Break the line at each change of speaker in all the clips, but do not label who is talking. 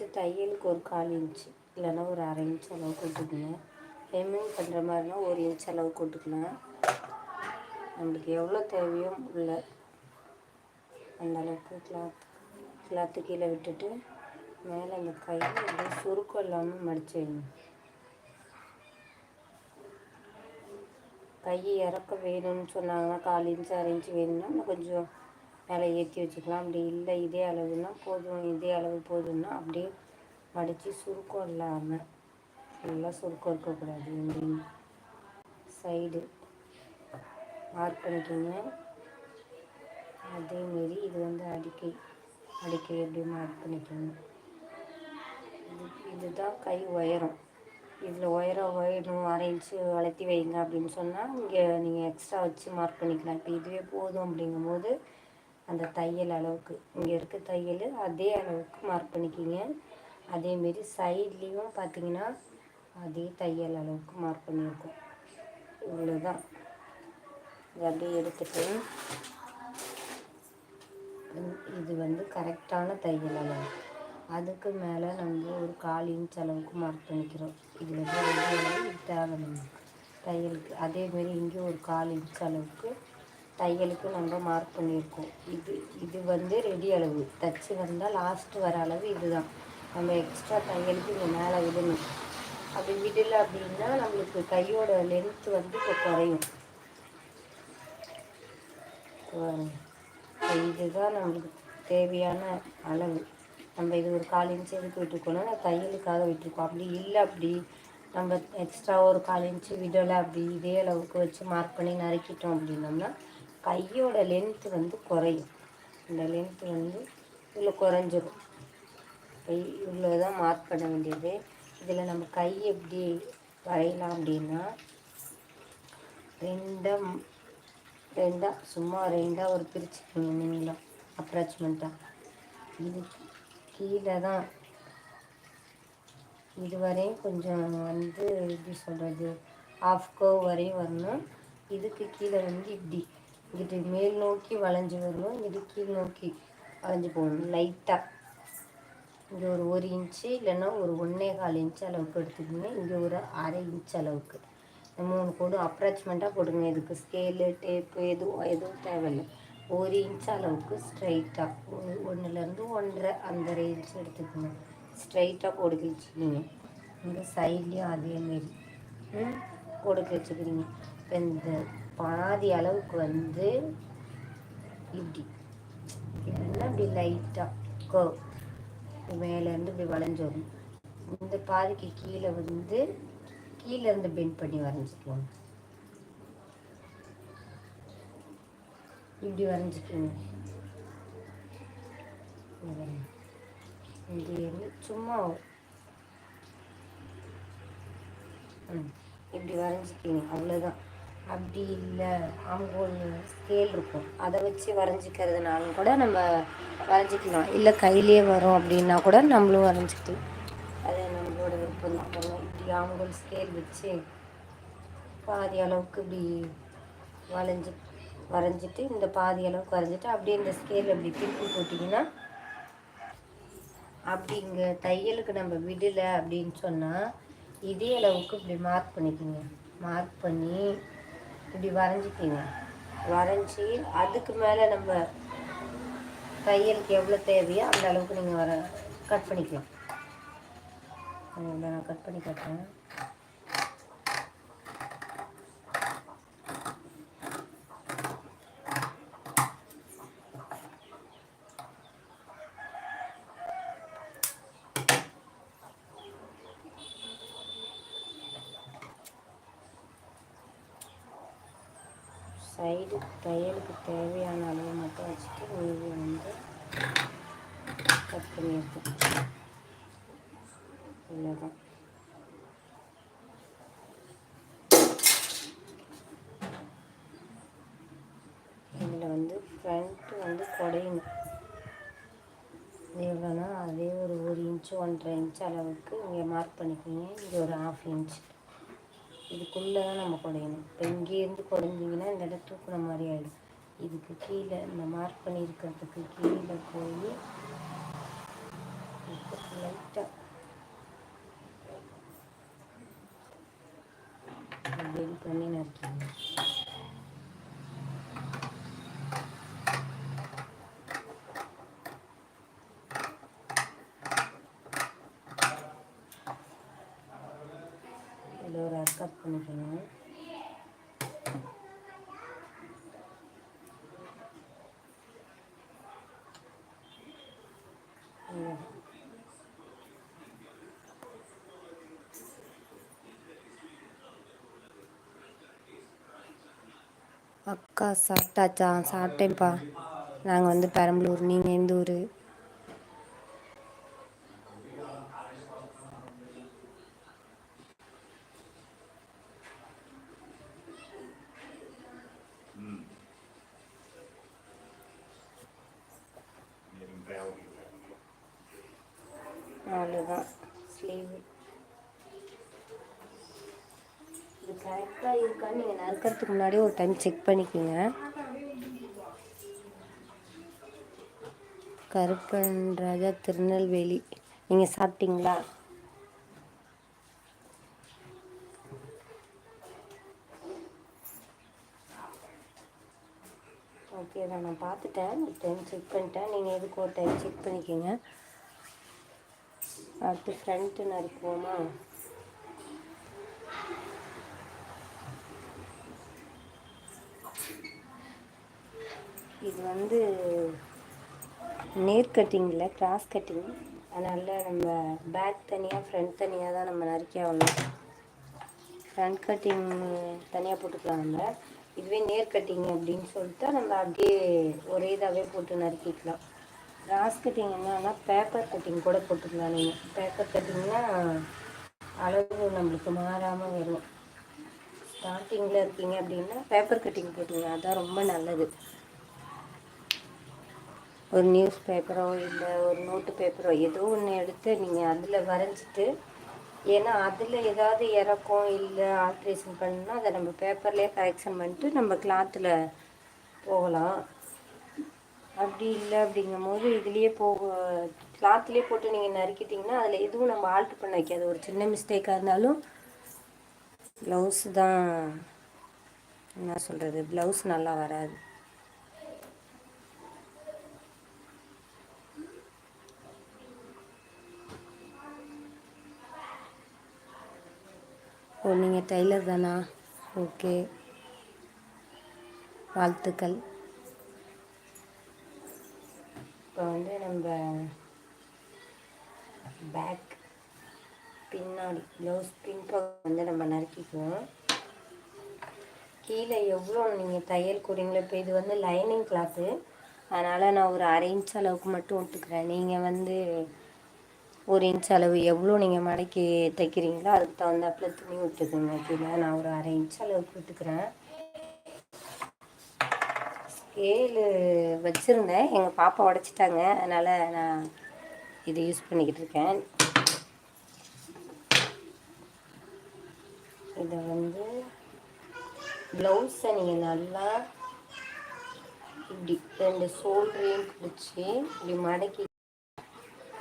First தையலுக்கு ஒரு கால் inch இல்லைன்னா ஒரு அரை இன்ச் அளவு போட்டுக்கோங்க ஹெம்மிங் பண்ணுற மாதிரினா ஒரு இன்ச் அளவு போட்டுக்கலாம். நம்மளுக்கு எவ்வளோ தேவையோ உள்ள அந்த அளவுக்கு கிளாத் கிளாத்து கீழே விட்டுட்டு மேலே அந்த கையை அப்படியே சுருக்கம் இல்லாமல் மடிச்சு வைங்க. கை இறக்க வேணும்னு சொன்னாங்கன்னா கால் இன்ச்சு அரை இன்ச்சு வேணும்னா இன்னும் கொஞ்சம் மேலே ஏற்றி வச்சுக்கலாம். அப்படி இல்லை இதே அளவுனா போதும் இதே அளவு போதும்னா அப்படியே மடித்து சுருக்கம் இல்லாமல் நல்லா சுருக்கம் இருக்கக்கூடாது இப்படி சைடு மார்க் பண்ணிக்கோங்க. அதேமாரி இது வந்து அடிக்கை அடிக்கை எப்படி மார்க் பண்ணிக்கோங்க. இது இதுதான் கை உயரம். இதில் உயரம் வேணும் அரை இன்ச்சு வளர்த்தி வைங்க அப்படின்னு சொன்னால் இங்கே நீங்கள் எக்ஸ்ட்ரா வச்சு மார்க் பண்ணிக்கலாம். இப்போ இதுவே போதும் அப்படிங்கும்போது அந்த தையல் அளவுக்கு. இங்கே இருக்க தையல் அதே அளவுக்கு மார்க் பண்ணிக்கிங்க. அதேமாரி சைட்லேயும் பார்த்தீங்கன்னா அதே தையல் அளவுக்கு மார்க் பண்ணியிருக்கோம் இவ்வளோதான் இதை அப்படியே எடுத்துட்டு இது வந்து கரெக்டான தையல் அளவு. அதுக்கு மேலே நம்ம ஒரு கால் இன்ச் அளவுக்கு மார்க் பண்ணிக்கிறோம். இது வந்து ரெண்டு இது தேவை தையலுக்கு அதேமாரி இங்கே ஒரு கால் இன்ச் அளவுக்கு தையலுக்கு நம்ம மார்க் பண்ணியிருக்கோம். இது இது வந்து ரெடி அளவு. தச்சு வந்தால் லாஸ்ட்டு வர அளவு இதுதான். நம்ம எக்ஸ்ட்ரா தையலுக்கு இங்கே மேலே விடணும். அப்படி விடலை அப்படின்னா நம்மளுக்கு கையோட லென்த்து வந்து இப்போ குறையும். இதுதான் நம்மளுக்கு தேவையான அளவு. நம்ம இது ஒரு கால் இன்ச்சு எதுக்கு விட்டுருக்கோம்னா தையலுக்காக விட்டுருக்கோம். அப்படி இல்லை அப்படி நம்ம எக்ஸ்ட்ரா ஒரு கால் இன்ச்சு விடலை அப்படி இதே அளவுக்கு வச்சு மார்க் பண்ணி நறுக்கிட்டோம் அப்படின்னோம்னா கையோட லென்த்து வந்து குறையும். இந்த லென்த்து வந்து இவ்வளோ குறைஞ்சிரும் கை இவ்வளோ தான் மார்க் பண்ண வேண்டியது. இதில் நம்ம கை எப்படி வரையலாம் அப்படின்னா ரெண்டாக ரெண்டாக சும்மா ரெண்டாக ஒரு பிரிச்சுக்கணும் நீங்களும் அப்ராச்மெண்ட்டாக இது கீழே தான் இது வரையும் கொஞ்சம் வந்து எப்படி சொல்கிறது ஆஃப் கோவ் வரையும் வரணும். இதுக்கு கீழே வந்து இப்படி. இங்கிட்டு மேல் நோக்கி வளைஞ்சு வரணும் இது கீழ் நோக்கி வளைஞ்சு போகணும் லைட்டாக இங்கே ஒரு ஒரு இன்ச்சு இல்லைன்னா ஒரு ஒன்றே கால் இன்ச்சு அளவுக்கு எடுத்துக்கோங்க. இங்கே ஒரு அரை இன்ச் அளவுக்கு. இந்த மூணு கோடு அப்ராச்மெண்ட்டாக போடுங்க. இதுக்கு ஸ்கேலு டேப்பு எதுவும் எதுவும் தேவையில்லை. ஒரு இன்ச் அளவுக்கு ஸ்ட்ரைட்டாக ஒரு ஒன்றுலேருந்து ஒன்றரை அந்த ரேஞ்ச் எடுத்துக்கணும் ஸ்ட்ரைட்டாக கோடு கிழிச்சிக்கிங்க இந்த சைட்லேயும் அதேமாரி கோடு கிழிச்சிக்கிறீங்க இப்போ இந்த பாதி அளவுக்கு வந்து இப்படி. இல்லைன்னா இப்படி லைட்டாக கோ. மேலேருந்து இப்படி வளைஞ்சு வரும். இந்த பாதிக்கு கீழே வந்து கீழே இருந்து பெண்ட் பண்ணி வரைஞ்சிக்குவோம். இப்படி வரைஞ்சிக்கோங்க இங்கேருந்து சும்மா ம். இப்படி வரைஞ்சிக்கிங்க அவ்வளோதான் அப்படி இல்லை. ஆங்கோல் ஸ்கேல் இருக்கும். அதை வச்சு வரைஞ்சிக்கிறதுனாலும் கூட நம்ம வரைஞ்சிக்கலாம். இல்லை கையிலே வரும் அப்படின்னா கூட நம்மளும் வரைஞ்சிக்கலாம். அது நம்மளோட விருப்பம் தான் இப்படி ஆங்கோல் ஸ்கேல் வச்சு பாதி அளவுக்கு இப்படி வளைஞ்சி வரைஞ்சிட்டு இந்த பாதி அளவுக்கு வரைஞ்சிட்டு அப்படியே இந்த ஸ்கேல் அப்படி திருப்பி போட்டிங்கன்னா அப்படி இங்கே தையலுக்கு நம்ம விடலை அப்படின்னு சொன்னால் இதே அளவுக்கு இப்படி மார்க் பண்ணிக்கோங்க. மார்க் பண்ணி இப்படி வரைஞ்சிக்கிங்க வரைஞ்சி அதுக்கு மேலே நம்ம தையலுக்கு எவ்வளோ தேவையோ அந்த அளவுக்கு நீங்கள் வர கட் பண்ணிக்கலாம். நான் கட் பண்ணி கட்டுறேன். சைடு தையலுக்கு தேவையான அளவு மட்டும் வச்சுட்டு மீதி வந்து கட் பண்ணியிருக்கேன் இவ்வளோதான் இதில் வந்து ஃப்ரண்ட்டு வந்து குடையணும் எவ்வளோனா அதே ஒரு ஒரு இன்ச்சு ஒன்றரை இன்ச் அளவுக்கு இங்கே மார்க் பண்ணிக்கோங்க. இங்கே ஒரு ஆஃப் இன்ச் இதுக்குள்ளே தான் நம்ம குடையணும் இப்போ இங்கேருந்து குறைஞ்சிங்கன்னா இந்த இடம் தூக்குன மாதிரி ஆகிடும் இதுக்கு கீழே இந்த மார்க் பண்ணியிருக்கிறதுக்கு கீழே போய் லைட்டாக பண்ணி நறுக்கிங்க கட் பண்ணிக்கணும் அக்கா சாப்பிட்டாச்சா? சாப்பிட்டேன்ப்பா. நாங்கள் வந்து பெரம்பலூர் நீங்கள் எந்த ஊர் அவ்வளோதான் ஸ்லீவ் இது இருக்கான்னு நீங்கள் நறுக்கிறதுக்கு முன்னாடி ஒரு டைம் செக் பண்ணிக்கோங்க. கருப்பன் ராஜா திருநெல்வேலி. நீங்கள் சாப்பிட்டீங்களா? ஓகே தான் நான் பார்த்துட்டேன். ஒரு டைம் செக் பண்ணிட்டேன். நீங்கள் எதுக்கு ஒரு டைம் செக் பண்ணிக்கோங்க. அடுத்து ஃப்ரண்ட்டு நறுக்குவோமா இது வந்து நேர் கட்டிங்கில் கிராஸ் கட்டிங் அதனால் நம்ம பேக் தனியாக ஃப்ரண்ட் தனியாக தான் நம்ம நறுக்கி ஆகணும். ஃப்ரண்ட் கட்டிங் தனியாக போட்டுக்கலாம் நம்ம. இதுவே நேர் கட்டிங் அப்படின்னு சொல்லிட்டு நம்ம அப்படியே ஒரே இதாகவே போட்டு நறுக்கிக்கலாம். கிராஸ் கட்டிங் என்னன்னா பேப்பர் கட்டிங் கூட போட்டுக்கலாம் நீங்கள் பேப்பர் கட்டிங்னா அளவு நம்மளுக்கு மாறாமல் வரும். ஸ்டார்டிங்கில் இருக்கீங்க அப்படின்னா பேப்பர் கட்டிங் போட்டுங்க. அதுதான் ரொம்ப நல்லது. ஒரு நியூஸ் பேப்பரோ இல்லை ஒரு நோட்டு பேப்பரோ ஏதோ ஒன்று எடுத்து நீங்கள் அதில் வரைஞ்சிட்டு ஏன்னா அதில் ஏதாவது இறக்கம் இல்லை ஆல்ட்ரேஷன் பண்ணால் அதை நம்ம பேப்பர்லேயே கரெக்ஷன் பண்ணிட்டு நம்ம கிளாத்தில் போகலாம். அப்படி இல்லை அப்படிங்கும் போது இதுலேயே போக கிளாத்லேயே போட்டு நீங்கள் நறுக்கிட்டிங்கன்னா அதில் எதுவும் நம்ம ஆல்ட்ரு பண்ண வைக்காது. ஒரு சின்ன மிஸ்டேக்காக இருந்தாலும் ப்ளவுஸ் தான் என்ன சொல்கிறது ப்ளவுஸ் நல்லா வராது. ஓ நீங்கள் டெய்லர் தானா? ஓகே. வாழ்த்துக்கள். இப்போ வந்து நம்ம பேக் பின்னாடி ப்ளவுஸ் பின்பக்கம் வந்து நம்ம நறுக்கிக்குவோம். கீழே எவ்வளோ நீங்கள் தையல் கூடிங்களோ இப்போ இது வந்து லைனிங் கிளாத்து அதனால் நான் ஒரு அரை இன்ச் அளவுக்கு மட்டும் விட்டுக்கிறேன் நீங்கள் வந்து ஒரு இன்ச் அளவு எவ்வளோ நீங்கள் மடக்கி தைக்கிறீங்களோ அதுக்கு தகுந்தாப்பில் துணி விட்டுக்குங்க ஓகேங்களா? நான் ஒரு அரை இன்ச் அளவுக்கு விட்டுக்கிறேன் ஸ்கேலு வச்சுருந்தேன். எங்கள் பாப்பா உடச்சிட்டாங்க. அதனால் நான் இதை யூஸ் பண்ணிக்கிட்டு இருக்கேன். இதை வந்து ப்ளவுஸை நீங்கள் நல்லா இப்படி ரெண்டு சோல்டரையும் பிடிச்சி இப்படி மடக்கி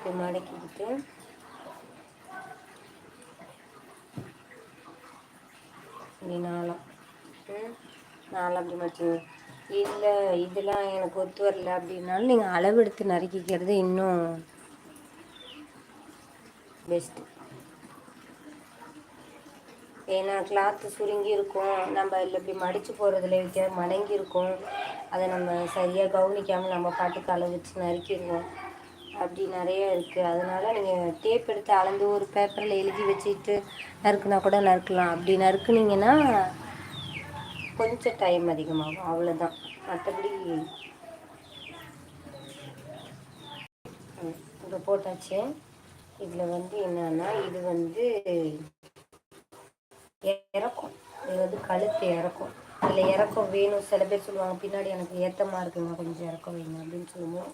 இப்படி மடக்கிக்கிட்டு இப்படி நாளாக நாளாக அப்படி மடிச்சு இல்லை இதெல்லாம் எனக்கு ஒத்து வரல அப்படின்னாலும் நீங்கள் அளவெடுத்து நறுக்கிக்கிறது இன்னும் பெஸ்ட்டு ஏன்னா கிளாத்து சுருங்கி இருக்கும். நம்ம இல்லை இப்படி மடித்து போகிறதுல வைக்க மடங்கி இருக்கும். அதை நம்ம சரியாக கவனிக்காமல் நம்ம பாட்டுக்கு அளவு வச்சு நறுக்கிடுவோம். அப்படி நிறைய இருக்குது அதனால் நீங்கள் டேப் எடுத்து அளந்து ஒரு பேப்பரில் எழுதி வச்சுட்டு நறுக்குனா கூட நறுக்கலாம். அப்படி நறுக்குனீங்கன்னா கொஞ்சம் டைம் அதிகமாகும். அவ்வளோதான் மற்றபடி இப்போ போட்டாச்சு. இதில் வந்து என்னன்னா இது வந்து இறக்கும். இது வந்து கழுத்து இறக்கும். இதில் இறக்கம் வேணும். சில பேர் சொல்லுவாங்க பின்னாடி எனக்கு ஏத்தமாக இருக்குங்க கொஞ்சம் இறக்கம் வேணும் அப்படின்னு சொல்லுவோம்.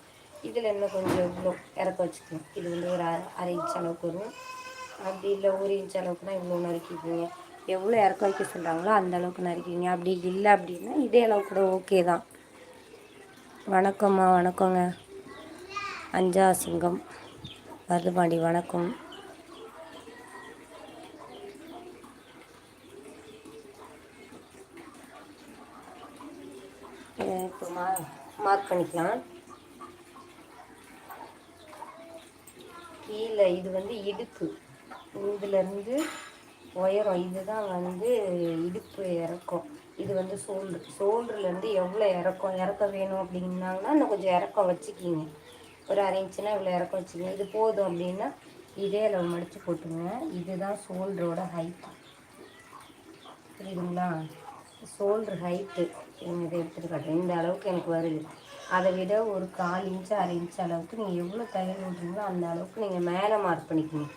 இதில் இன்னும் கொஞ்சம் இவ்வளோ இறக்க வச்சுக்கணும். இது வந்து ஒரு அரை இன்ச் அளவுக்கு வரும். அப்படி இல்லை ஒரு இன்ச் அளவுக்குனா இவ்வளோ நறுக்கிக்குங்க எவ்வளோ இறக்க வைக்க சொல்கிறாங்களோ அந்த அளவுக்கு நறுக்கிங்க அப்படி இல்லை அப்படின்னா இதே அளவுக்கு கூட ஓகே தான். வணக்கம்மா வணக்கங்க. அஞ்சா சிங்கம். வருதுபாண்டி வணக்கம். இப்போ மா மார்க் பண்ணிக்கலாம். கீழே இது வந்து இடுப்பு. இதுலேருந்து உயரம். இதுதான் வந்து இடுப்பு இறக்கம். இது வந்து சோல்டு சோல்டுலேருந்து எவ்வளோ இறக்கம்? இறக்க வேணும் அப்படின்னாங்கன்னா இன்னும் கொஞ்சம் இறக்கம் வச்சுக்கிங்க. ஒரு அரை இன்ச்சுனா இவ்வளோ இறக்கம் வச்சுக்கிங்க. இது போதும் அப்படின்னா இதே அளவு மடித்து போட்டுங்க. இதுதான் சோல்டரோட ஹைட் புரியுதுங்களா? ஷோல்ட்ரு ஹைட்டு இதை எடுத்துகிட்டு காட்டுறேன் இந்த அளவுக்கு எனக்கு வருது. அதை விட ஒரு கால் இன்ச்சு அரை இன்ச்சு அளவுக்கு நீங்கள் எவ்வளோ தையல் விட்றீங்களோ அந்த அளவுக்கு நீங்கள் மேலே மார்க் பண்ணிக்கணும்.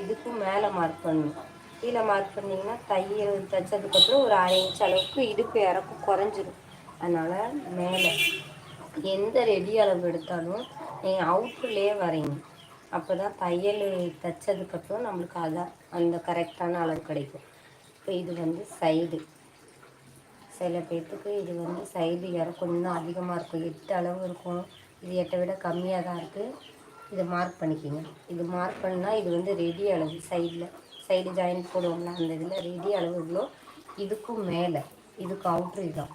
இதுக்கும் மேலே மார்க் பண்ணணும். கீழே மார்க் பண்ணிங்கன்னா தையல் தைச்சதுக்கப்புறம் ஒரு அரை இன்ச்சு அளவுக்கு இடுப்பு இறக்கும் குறைஞ்சிரும். அதனால் மேலே. எந்த ரெடி அளவு எடுத்தாலும் நீங்கள் அவுட்லேயே வரைங்க அப்போ தான் தையல் தைச்சதுக்கப்புறம் நம்மளுக்கு அதான் அந்த கரெக்டான அளவு கிடைக்கும். இப்போ இது வந்து சைடு சில பேர்த்துக்கு இது வந்து சைடு இறக்கம் இன்னும் அதிகமாக இருக்கும். எட்டு அளவு இருக்கும். இது எட்டை விட கம்மியாக தான் இருக்குது இதை மார்க் பண்ணிக்கிங்க. இது மார்க் பண்ணால் இது வந்து ரெடி அளவு. சைடில் சைடு ஜாயின் போடுவோம்ல அந்த இதில் ரெடி அளவு இவ்வளோ. இதுக்கும் மேலே இதுக்கு அவுட்ரு இதுதான்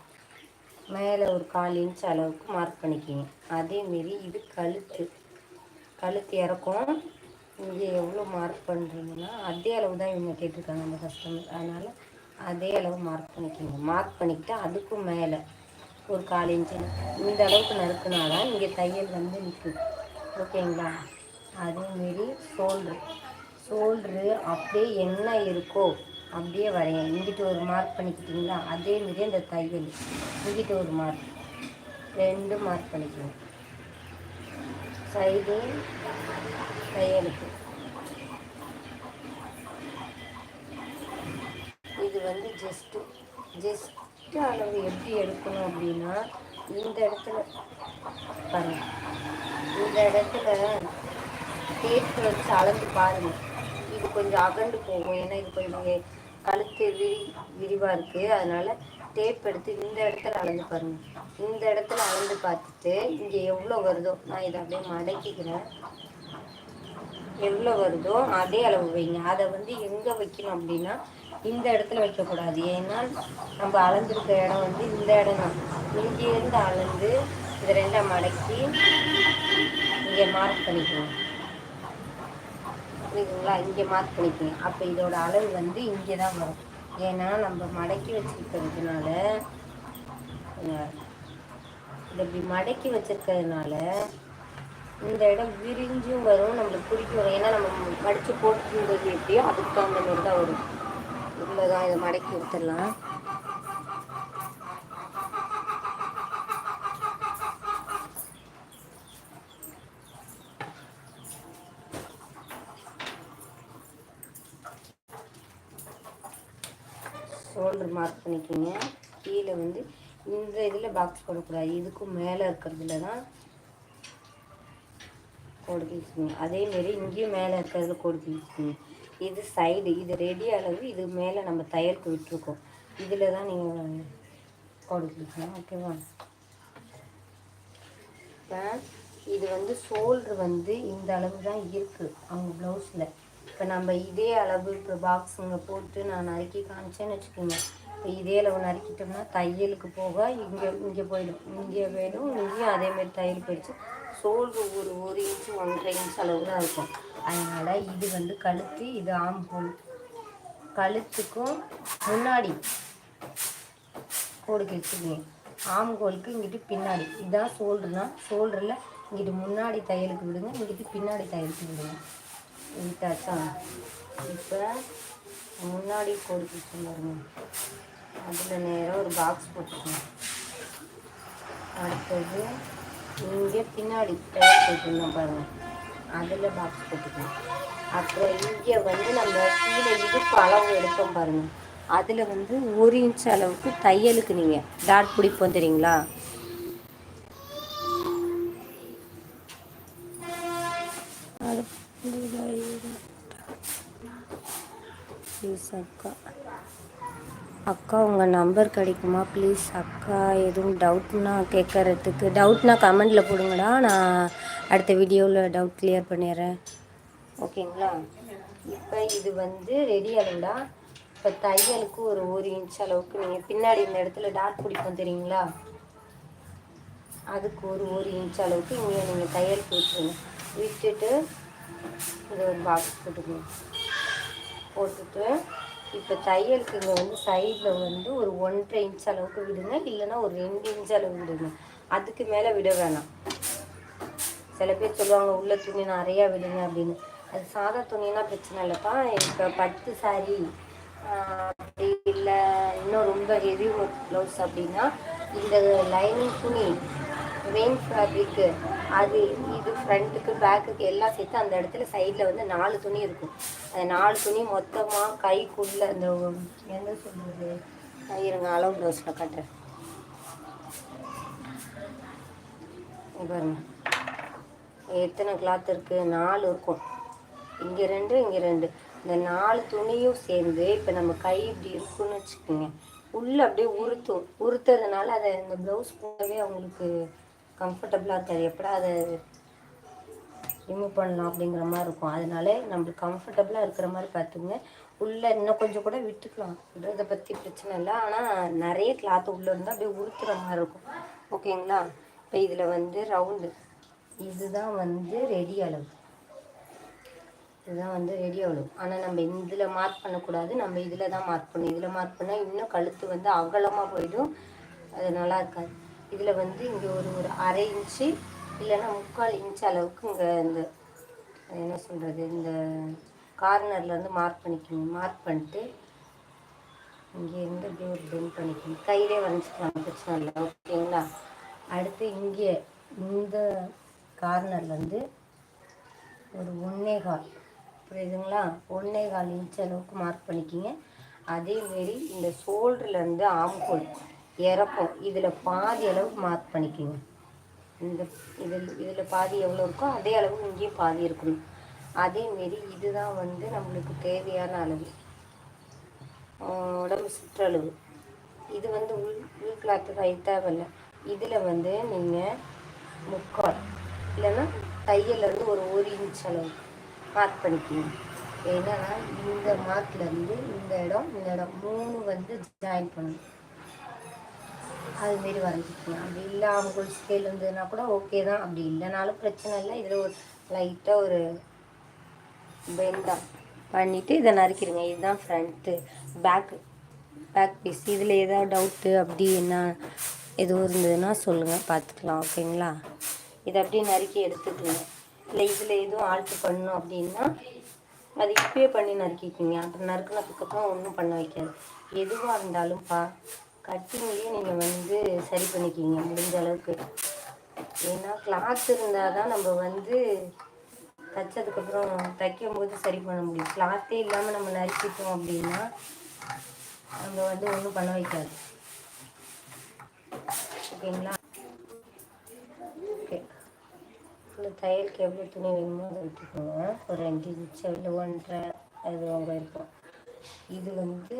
மேலே ஒரு கால் இன்ச் அளவுக்கு மார்க் பண்ணிக்கிங்க. அதேமாரி இது கழுத்து கழுத்து இறக்கும். இங்கே எவ்வளோ மார்க் பண்ணுறீங்கன்னா அதே அளவு தான் இவங்க கேட்டிருக்காங்க அந்த கஸ்டமர் அதனால் அதே அளவு மார்க் பண்ணிக்கோங்க. மார்க் பண்ணிக்கிட்டு அதுக்கும் மேலே ஒரு கால் இன்ச்சு இந்த அளவுக்கு நறுக்குனாதான் இங்கே தையல் வந்து நிற்கும் ஓகேங்களா? அதேமாரி ஷோல்ட்ரு ஷோல்ட்ரு அப்படியே என்ன இருக்கோ அப்படியே வரைய இங்கிட்டு ஒரு மார்க் பண்ணிக்கிட்டிங்களா? அதேமாரி அந்த தையல். இங்கிட்ட ஒரு மார்க் ரெண்டு மார்க் பண்ணிக்கணும் சைடு தையலுக்கு. இது வந்து ஜஸ்ட்டு ஜஸ்ட்டு அளவு எப்படி எடுக்கணும் அப்படின்னா இந்த இடத்துல பாருங்கள் இந்த இடத்துல டேப் வச்சு அளந்து பாருங்கள் இது கொஞ்சம் அகண்டு போகும். ஏன்னா இது கொஞ்சம் கழுத்து விரி விரிவாக இருக்குது அதனால் டேப் எடுத்து இந்த இடத்துல அளந்து பாருங்கள் இந்த இடத்துல அளந்து பார்த்துட்டு இங்கே எவ்வளோ வருதோ நான் இதை அப்படியே மடக்கிக்கிறேன். எவ்வளோ வருதோ அதே அளவு வைங்க. அதை வந்து எங்கே வைக்கணும் அப்படின்னா இந்த இடத்துல வைக்கக்கூடாது. ஏன்னா நம்ம அளந்திருக்க இடம் வந்து இந்த இடம் தான் இங்கேருந்து அளந்து இதை ரெண்டாக மடக்கி இங்கே மார்க் பண்ணிக்கணும். புரியுதுங்களா? இங்கே மார்க் பண்ணிக்கணும். அப்போ இதோட அளவு வந்து இங்கே தான் வரும். ஏன்னா நம்ம மடக்கி வச்சுருக்கிறதுனால இதை இப்படி மடக்கி வச்சுருக்கிறதுனால இந்த இடம் விரிஞ்சும் வரும் நம்மளுக்கு பிடிக்கும் ஏன்னா நம்ம மடித்து போட்டுருந்தது எப்படியோ அதுக்கு தகுந்த மாதிரி தான் வரும். இவ்வளோதான் இதை மடக்கி விட்டுடலாம் ஷோல்டர் மார்க் பண்ணிக்கோங்க. கீழே வந்து இந்த இதில் பாக்ஸ் போடக்கூடாது. இதுக்கும் மேலே இருக்கிறதுல தான் கொடுத்து அதேமாரி இங்கேயும் மேலே இருக்கிறதுல கொடுத்து இது சைடு இது ரெடி அளவு இது மேலே நம்ம தையலுக்கு விட்டுருக்கோம். இதில் தான் நீங்கள் கோடு ஓகேவா இப்போ இது வந்து ஷோல்ட்ரு வந்து இந்த அளவு தான் இருக்குது அவங்க ப்ளவுஸில் இப்போ நம்ம இதே அளவு இப்போ பாக்ஸுங்க போட்டு நான் நறுக்கி காமிச்சேன்னு வச்சுக்கோங்க. இப்போ இதே அளவு நறுக்கிட்டோம்னா தையலுக்கு போக இங்கே இங்கே போயிடும். இங்கே போயிடும் இங்கேயும் அதேமாரி தையல் போயிடுச்சு. ஷோல்ட்ரு ஒரு ஒரு இன்ச்சு ஒன்றரை இன்ச் அளவு தான் இருக்கும். அதனால் இது வந்து கழுத்து இது ஆம்பூல் கழுத்துக்கும் முன்னாடி கோடு கிழிச்சுக்கோங்க ஆம்கோலுக்கு இங்கிட்டு பின்னாடி. இதுதான் ஷோல்டர்னா சோல்டரில் இங்கிட்டு முன்னாடி தையலுக்கு விடுங்க இங்கிட்டு பின்னாடி தையலுக்கு விடுங்க. விட்டாச்சா இப்போ முன்னாடி கோடு கிழிச்சு பாருங்க. அதில் நேராக ஒரு பாக்ஸ் போட்டுக்கணும். அடுத்தது இங்கே பின்னாடி தையல் போட்டுருந்தோம் பாருங்கள் அதில் பாக்ஸ் போட்டுக்கணும். அப்புறம் இங்கே வந்து நம்ம கீழே இடுப்பு அளவு எடுப்போம் பாருங்கள் அதில் வந்து ஒரு இன்ச் அளவுக்கு தையலுக்கு நீங்கள் டாட் பிடிப்போம் தெரியுங்களா? அக்கா. அக்கா உங்கள் நம்பர் கிடைக்குமா ப்ளீஸ் அக்கா எதுவும் டவுட்னா கேட்கறதுக்கு டவுட்னா கமெண்டில் போடுங்கடா. நான் அடுத்த வீடியோவில் டவுட் கிளியர் பண்ணிடுறேன் ஓகேங்களா இப்போ இது வந்து ரெடி ஆகுங்களா இப்போ தையலுக்கு ஒரு ஒரு இன்ச் அளவுக்கு நீங்கள் பின்னாடி இந்த இடத்துல டாட் பிடிப்போம் தெரியுங்களா? அதுக்கு ஒரு ஒரு இன்ச் அளவுக்கு இங்கே நீங்கள் தையல் போட்டுருங்க. விட்டுட்டு இது ஒரு பாக்ஸ் போட்டுக்கணும் போட்டுட்டு இப்போ தையலுக்கு இங்கே வந்து சைடில் வந்து ஒரு ஒன்றரை இன்ச் அளவுக்கு விடுங்க இல்லைன்னா ஒரு ரெண்டு இன்ச் அளவு விடுங்க. அதுக்கு மேலே விட வேணாம். சில பேர் சொல்லுவாங்க உள்ள துணி நிறையா விடுங்க அப்படின்னு. அது சாதா துணினா பிரச்சனை இல்லைப்பா. இப்போ பட்டு சாரி அப்படி இல்லை இன்னும் ரொம்ப ஹெவி ப்ளவுஸ் அப்படின்னா இந்த லைனிங் துணி மெயின் ஃபேப்ரிக்கு அது இது ஃப்ரண்ட்டுக்கு பேக்குக்கு எல்லாம் சேர்த்து அந்த இடத்துல சைடில் வந்து நாலு துணி இருக்கும். அந்த நாலு துணி மொத்தமாக கைக்குள்ளே அந்த என்ன சொல்கிறது இருங்க அளவு ப்ளவுஸில் காட்டுறேன். பாருங்க. எத்தனை கிளாத் இருக்குது நாலு இருக்கும். இங்கே ரெண்டு இங்கே ரெண்டு. இந்த நாலு துணியும் சேர்ந்து இப்போ நம்ம கை இப்படி இருக்குன்னு வச்சுக்கோங்க. உள்ளே அப்படியே உறுத்தும். உறுத்துறதுனால அதை இந்த ப்ளவுஸ் போகவே அவங்களுக்கு கம்ஃபர்டபுளாக இருக்காது. எப்படா அதை ரிமூவ் பண்ணலாம் அப்படிங்கிற மாதிரி இருக்கும். அதனால நம்மளுக்கு கம்ஃபர்டபுளாக இருக்கிற மாதிரி பார்த்துங்க உள்ளே இன்னும் கொஞ்சம் கூட விட்டுக்கலாம். விடுறதை பற்றி பிரச்சனை இல்லை. ஆனால் நிறைய கிளாத் உள்ளே இருந்தால் அப்படியே உறுத்துற மாதிரி இருக்கும். ஓகேங்களா? இப்போ இதில் வந்து ரவுண்டு இதுதான் வந்து ரெடி அளவு. இதுதான் வந்து ரெடி அளவு. ஆனால் நம்ம இதில் மார்க் பண்ணக்கூடாது. நம்ம இதில் தான் மார்க் பண்ணணும். இதில் மார்க் பண்ணால் இன்னும் கழுத்து வந்து அகலமாக போயிடும். அது நல்லா இருக்காது. இதில் வந்து இங்கே ஒரு ஒரு அரை இன்ச்சு இல்லைன்னா முக்கால் இன்ச் அளவுக்கு இங்கே இந்த என்ன சொல்கிறது இந்த கார்னர்லேருந்து மார்க் பண்ணிக்கணும். மார்க் பண்ணிட்டு இங்கே இருந்து அப்படியே ஒரு பெண்ட் பண்ணிக்கணும். கையிலே வரைஞ்சிக்கலாம் பிரச்சனை இல்லை. ஓகேங்களா அடுத்து இங்கே இந்த கார்னர்லேருந்து ஒரு ஒன்றே கால். புரியுதுங்களா? ஒன்றே கால் இன்ச் அளவுக்கு மார்க் பண்ணிக்கிங்க. அதேமாரி இந்த ஷோல்டர்லேருந்து ஆம்கோல் இறக்கும் இதில் பாதி அளவுக்கு மார்க் பண்ணிக்கோங்க. இந்த இதில் இதில் பாதி எவ்வளோ இருக்கோ அதே அளவு இங்கேயும் பாதி இருக்கணும். அதேமாரி இதுதான் வந்து நம்மளுக்கு தேவையான அளவு. உடம்பு சுற்றளவு. இது வந்து உள் உள் கிளாத்து கை இதில் வந்து நீங்கள் முக்கால் இல்லைன்னா தையல்லேருந்து ஒரு ஒரு இன்ச் அளவு மார்க் பண்ணிக்கணும் ஏன்னா இந்த மார்க்லேருந்து இந்த இடம் இந்த இடம் மூணு வந்து ஜாயின் பண்ணணும். அதுமாரி வரைஞ்சிக்கலாம் அப்படி இல்லை அவங்க ஸ்கேல் இருந்ததுன்னா கூட ஓகே தான். அப்படி இல்லைனாலும் பிரச்சனை இல்லை. இதில் ஒரு லைட்டாக ஒரு பெண்டாக பண்ணிவிட்டு இதை நறுக்கிடுங்க இதுதான் ஃப்ரண்ட்டு பேக்கு பேக் பீஸ் இதில் ஏதாவது டவுட்டு அப்படி என்ன எதுவும் இருந்ததுன்னா சொல்லுங்கள் பார்த்துக்கலாம். ஓகேங்களா இதை அப்படியே நறுக்கி எடுத்துக்கோங்க. இல்லை இதில் எதுவும் ஆல்ட்ரு பண்ணணும் அப்படின்னா அது இப்பயே பண்ணி நறுக்கிக்கிங்க. அப்புறம் நறுக்கினதுக்கப்புறம் ஒன்றும் பண்ண வைக்காது. எதுவாக இருந்தாலும் பா. கட்டிங்லேயே நீங்கள் வந்து சரி பண்ணிக்கிங்க முடிஞ்ச அளவுக்கு. ஏன்னா கிளாத் இருந்தால் தான் நம்ம வந்து தைச்சதுக்கப்புறம் தைக்கும் போது சரி பண்ண முடியும். கிளாத்தே இல்லாமல் நம்ம நறுக்கிட்டோம் அப்படின்னா நம்ம வந்து ஒன்றும் பண்ண வைக்காது. ஓகேங்களா? ஓகே. இந்த தையலுக்கு எவ்வளோ துணி வேணுமோ அதை விட்டுக்கோங்க. ஒரு அஞ்சு இன்ச்சு இல்லை ஒன்றரை அது அவங்க இருக்கும். இது வந்து